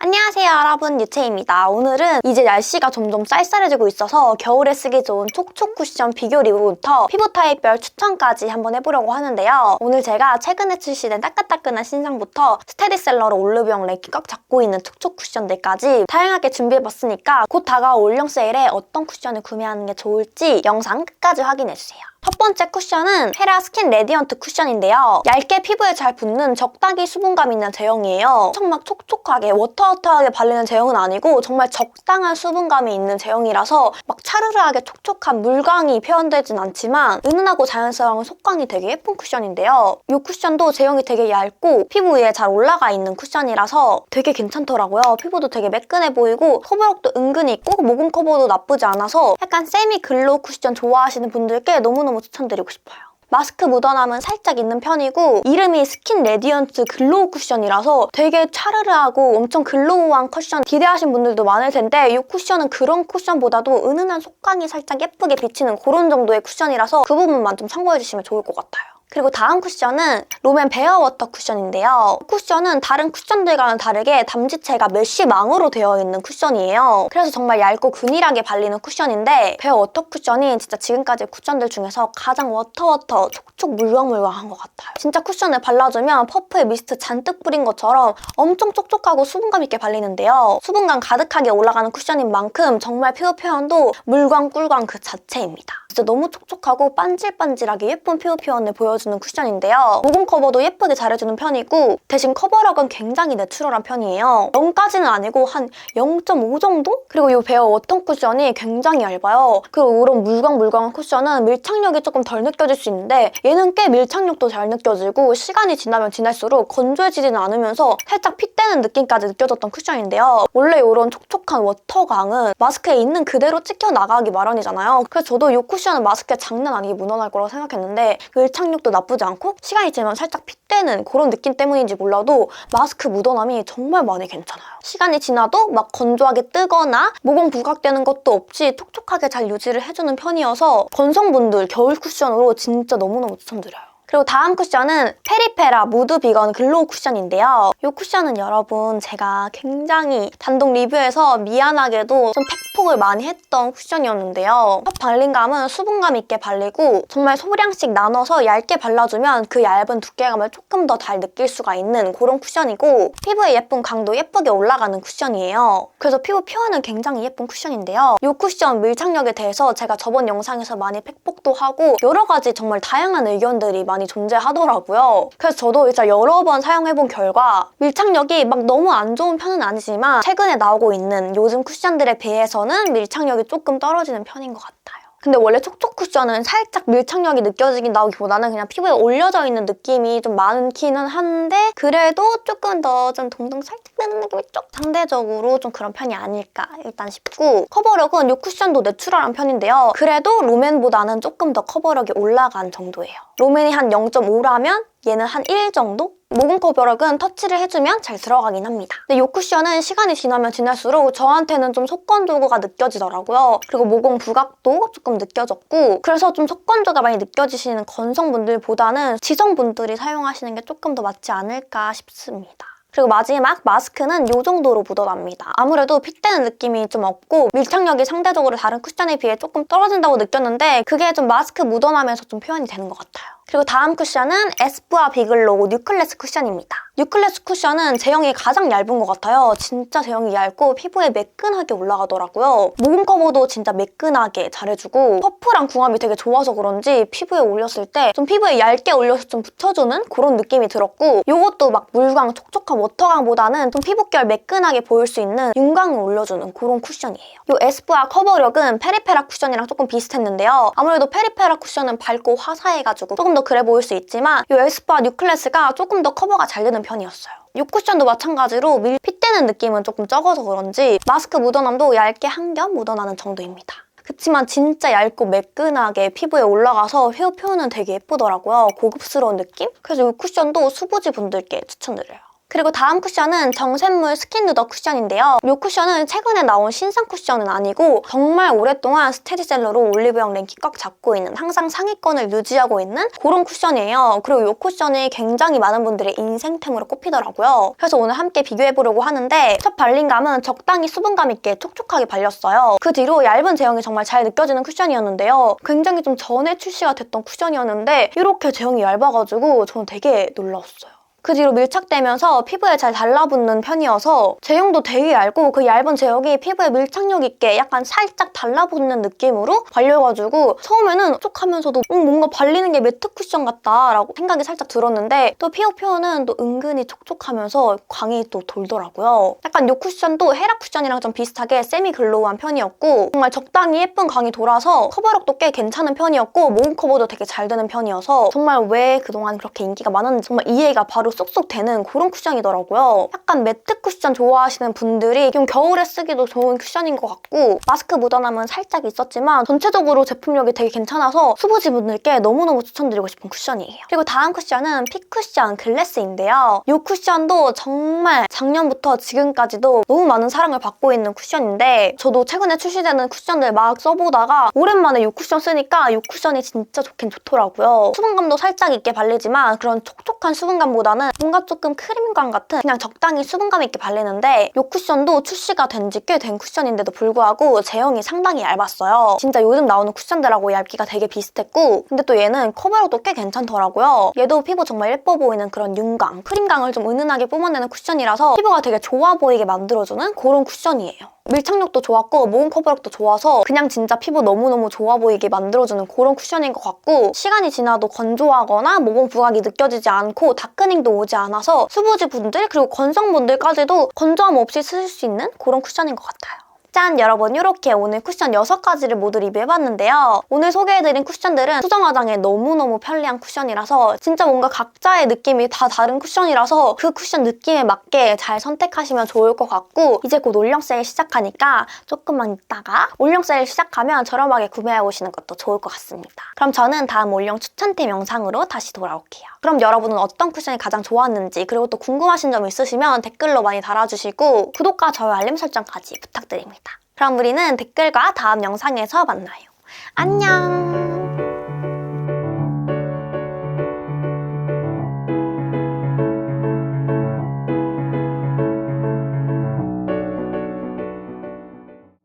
안녕하세요 여러분 유채입니다. 오늘은 이제 날씨가 점점 쌀쌀해지고 있어서 겨울에 쓰기 좋은 촉촉 쿠션 비교 리뷰부터 피부 타입별 추천까지 한번 해보려고 하는데요. 오늘 제가 최근에 출시된 따끈따끈한 신상부터 스테디셀러로 올리브영 랭킹 꽉 잡고 있는 촉촉 쿠션들까지 다양하게 준비해봤으니까 곧 다가올 올영 세일에 어떤 쿠션을 구매하는 게 좋을지 영상 끝까지 확인해주세요. 첫 번째 쿠션은 헤라 스킨 레디언트 쿠션인데요. 얇게 피부에 잘 붙는 적당히 수분감 있는 제형이에요. 엄청 막 촉촉하게 워터워터하게 발리는 제형은 아니고 정말 적당한 수분감이 있는 제형이라서 막 차르르하게 촉촉한 물광이 표현되진 않지만 은은하고 자연스러운 속광이 되게 예쁜 쿠션인데요. 이 쿠션도 제형이 되게 얇고 피부 위에 잘 올라가 있는 쿠션이라서 되게 괜찮더라고요. 피부도 되게 매끈해 보이고 커버력도 은근히 있고 모공 커버도 나쁘지 않아서 약간 세미 글로우 쿠션 좋아하시는 분들께 너무 너무 추천드리고 싶어요. 마스크 묻어남은 살짝 있는 편이고 이름이 스킨 레디언트 글로우 쿠션이라서 되게 차르르하고 엄청 글로우한 쿠션 기대하신 분들도 많을 텐데 이 쿠션은 그런 쿠션보다도 은은한 속광이 살짝 예쁘게 비치는 그런 정도의 쿠션이라서 그 부분만 좀 참고해주시면 좋을 것 같아요. 그리고 다음 쿠션은 롬앤 베어 워터 쿠션인데요. 쿠션은 다른 쿠션들과는 다르게 담지체가 메쉬망으로 되어 있는 쿠션이에요. 그래서 정말 얇고 균일하게 발리는 쿠션인데 베어 워터 쿠션이 진짜 지금까지 쿠션들 중에서 가장 워터워터 촉촉 물광물광한 것 같아요. 진짜 쿠션을 발라주면 퍼프에 미스트 잔뜩 뿌린 것처럼 엄청 촉촉하고 수분감 있게 발리는데요. 수분감 가득하게 올라가는 쿠션인 만큼 정말 피부 표현도 물광 꿀광 그 자체입니다. 진짜 너무 촉촉하고 반질반질하게 예쁜 피부 표현을 보여 주는 쿠션인데요. 모공 커버도 예쁘게 잘해주는 편이고 대신 커버력은 굉장히 내추럴한 편이에요. 0까지는 아니고 한 0.5 정도? 그리고 이 베어 워터 쿠션이 굉장히 얇아요. 그리고 이런 물광물광한 쿠션은 밀착력이 조금 덜 느껴질 수 있는데 얘는 꽤 밀착력도 잘 느껴지고 시간이 지나면 지날수록 건조해지지는 않으면서 살짝 핏대는 느낌까지 느껴졌던 쿠션인데요. 원래 이런 촉촉한 워터광은 마스크에 있는 그대로 찍혀 나가기 마련이잖아요. 그래서 저도 이 쿠션은 마스크에 장난 아니게 묻어날 거라고 생각했는데 밀착력도 나쁘지 않고 시간이 지나면 살짝 핏대는 그런 느낌 때문인지 몰라도 마스크 묻어남이 정말 많이 괜찮아요. 시간이 지나도 막 건조하게 뜨거나 모공 부각되는 것도 없이 촉촉하게 잘 유지를 해주는 편이어서 건성분들 겨울 쿠션으로 진짜 너무너무 추천드려요. 그리고 다음 쿠션은 페리페라 무드 비건 글로우 쿠션인데요. 이 쿠션은 여러분 제가 굉장히 단독 리뷰에서 미안하게도 좀 팩폭을 많이 했던 쿠션이었는데요. 첫 발림감은 수분감 있게 발리고 정말 소량씩 나눠서 얇게 발라주면 그 얇은 두께감을 조금 더 잘 느낄 수가 있는 그런 쿠션이고 피부에 예쁜 강도 예쁘게 올라가는 쿠션이에요. 그래서 피부 표현은 굉장히 예쁜 쿠션인데요. 이 쿠션 밀착력에 대해서 제가 저번 영상에서 많이 팩폭도 하고 여러 가지 정말 다양한 의견들이 많이 존재하더라고요. 그래서 저도 일단 여러 번 사용해본 결과 밀착력이 막 너무 안 좋은 편은 아니지만 최근에 나오고 있는 요즘 쿠션들에 비해서는 밀착력이 조금 떨어지는 편인 것 같아요. 근데 원래 촉촉 쿠션은 살짝 밀착력이 느껴지긴 나오기보다는 그냥 피부에 올려져 있는 느낌이 좀 많기는 한데 그래도 조금 더 좀 동동 살짝 되는 느낌이 좀 상대적으로 좀 그런 편이 아닐까 일단 싶고 커버력은 이 쿠션도 내추럴한 편인데요. 그래도 롬앤보다는 조금 더 커버력이 올라간 정도예요. 롬앤이 한 0.5라면 얘는 한 1 정도? 모공 커버력은 터치를 해주면 잘 들어가긴 합니다. 근데 이 쿠션은 시간이 지나면 지날수록 저한테는 좀 속건조가 느껴지더라고요. 그리고 모공 부각도 조금 느껴졌고 그래서 좀 속건조가 많이 느껴지시는 건성분들보다는 지성분들이 사용하시는 게 조금 더 맞지 않을까 싶습니다. 그리고 마지막 마스크는 이 정도로 묻어납니다. 아무래도 핏대는 느낌이 좀 없고 밀착력이 상대적으로 다른 쿠션에 비해 조금 떨어진다고 느꼈는데 그게 좀 마스크 묻어나면서 좀 표현이 되는 것 같아요. 그리고 다음 쿠션은 에스쁘아 비글로우 뉴클래스 쿠션입니다. 뉴클래스 쿠션은 제형이 가장 얇은 것 같아요. 진짜 제형이 얇고 피부에 매끈하게 올라가더라고요. 모공 커버도 진짜 매끈하게 잘해주고 퍼프랑 궁합이 되게 좋아서 그런지 피부에 올렸을 때 좀 피부에 얇게 올려서 좀 붙여주는 그런 느낌이 들었고 이것도 막 물광 촉촉한 워터광보다는 좀 피부결 매끈하게 보일 수 있는 윤광을 올려주는 그런 쿠션이에요. 이 에스쁘아 커버력은 페리페라 쿠션이랑 조금 비슷했는데요. 아무래도 페리페라 쿠션은 밝고 화사해가지고 조금 더 그래 보일 수 있지만 이 에스쁘아 뉴클래스가 조금 더 커버가 잘 되는 편이었어요. 이 쿠션도 마찬가지로 밀 핏대는 느낌은 조금 적어서 그런지 마스크 묻어남도 얇게 한 겹 묻어나는 정도입니다. 그치만 진짜 얇고 매끈하게 피부에 올라가서 피부 표현은 되게 예쁘더라고요. 고급스러운 느낌? 그래서 이 쿠션도 수부지 분들께 추천드려요. 그리고 다음 쿠션은 정샘물 스킨 누더 쿠션인데요. 이 쿠션은 최근에 나온 신상 쿠션은 아니고 정말 오랫동안 스테디셀러로 올리브영 랭킹 꽉 잡고 있는 항상 상위권을 유지하고 있는 그런 쿠션이에요. 그리고 이 쿠션이 굉장히 많은 분들의 인생템으로 꼽히더라고요. 그래서 오늘 함께 비교해보려고 하는데 첫 발림감은 적당히 수분감 있게 촉촉하게 발렸어요. 그 뒤로 얇은 제형이 정말 잘 느껴지는 쿠션이었는데요. 굉장히 좀 전에 출시가 됐던 쿠션이었는데 이렇게 제형이 얇아가지고 저는 되게 놀라웠어요. 그 뒤로 밀착되면서 피부에 잘 달라붙는 편이어서 제형도 되게 얇고 그 얇은 제형이 피부에 밀착력 있게 약간 살짝 달라붙는 느낌으로 발려가지고 처음에는 촉촉하면서도 음, 뭔가 발리는 게 매트 쿠션 같다라고 생각이 살짝 들었는데 또 피부 표현은 또 은근히 촉촉하면서 광이 또 돌더라고요. 약간 이 쿠션도 헤라 쿠션이랑 좀 비슷하게 세미 글로우한 편이었고 정말 적당히 예쁜 광이 돌아서 커버력도 꽤 괜찮은 편이었고 모공 커버도 되게 잘 되는 편이어서 정말 왜 그동안 그렇게 인기가 많았는지 정말 이해가 바로 쏙쏙 되는 그런 쿠션이더라고요. 약간 매트 쿠션 좋아하시는 분들이 좀 겨울에 쓰기도 좋은 쿠션인 것 같고 마스크 묻어남은 살짝 있었지만 전체적으로 제품력이 되게 괜찮아서 수부지 분들께 너무너무 추천드리고 싶은 쿠션이에요. 그리고 다음 쿠션은 픽쿠션 글래스인데요. 이 쿠션도 정말 작년부터 지금까지도 너무 많은 사랑을 받고 있는 쿠션인데 저도 최근에 출시되는 쿠션들 막 써보다가 오랜만에 이 쿠션 쓰니까 이 쿠션이 진짜 좋긴 좋더라고요. 수분감도 살짝 있게 발리지만 그런 촉촉한 수분감보다 는 뭔가 조금 크림감 같은 그냥 적당히 수분감 있게 발리는데 이 쿠션도 출시가 된 지 꽤 된 쿠션인데도 불구하고 제형이 상당히 얇았어요. 진짜 요즘 나오는 쿠션들하고 얇기가 되게 비슷했고 근데 또 얘는 커버력도 꽤 괜찮더라고요. 얘도 피부 정말 예뻐 보이는 그런 윤광, 크림광을 좀 은은하게 뿜어내는 쿠션이라서 피부가 되게 좋아 보이게 만들어주는 그런 쿠션이에요. 밀착력도 좋았고 모공 커버력도 좋아서 그냥 진짜 피부 너무너무 좋아 보이게 만들어주는 그런 쿠션인 것 같고 시간이 지나도 건조하거나 모공 부각이 느껴지지 않고 다크닝도 오지 않아서 수부지 분들 그리고 건성분들까지도 건조함 없이 쓰실 수 있는 그런 쿠션인 것 같아요. 짠! 여러분 이렇게 오늘 쿠션 6가지를 모두 리뷰해봤는데요. 오늘 소개해드린 쿠션들은 수정 화장에 너무너무 편리한 쿠션이라서 진짜 뭔가 각자의 느낌이 다 다른 쿠션이라서 그 쿠션 느낌에 맞게 잘 선택하시면 좋을 것 같고 이제 곧 올영 세일 시작하니까 조금만 있다가 올영 세일 시작하면 저렴하게 구매해 오시는 것도 좋을 것 같습니다. 그럼 저는 다음 올영 추천템 영상으로 다시 돌아올게요. 그럼 여러분은 어떤 쿠션이 가장 좋았는지 그리고 또 궁금하신 점 있으시면 댓글로 많이 달아주시고 구독과 좋아요 알림 설정까지 부탁드립니다. 그럼 우리는 댓글과 다음 영상에서 만나요. 안녕!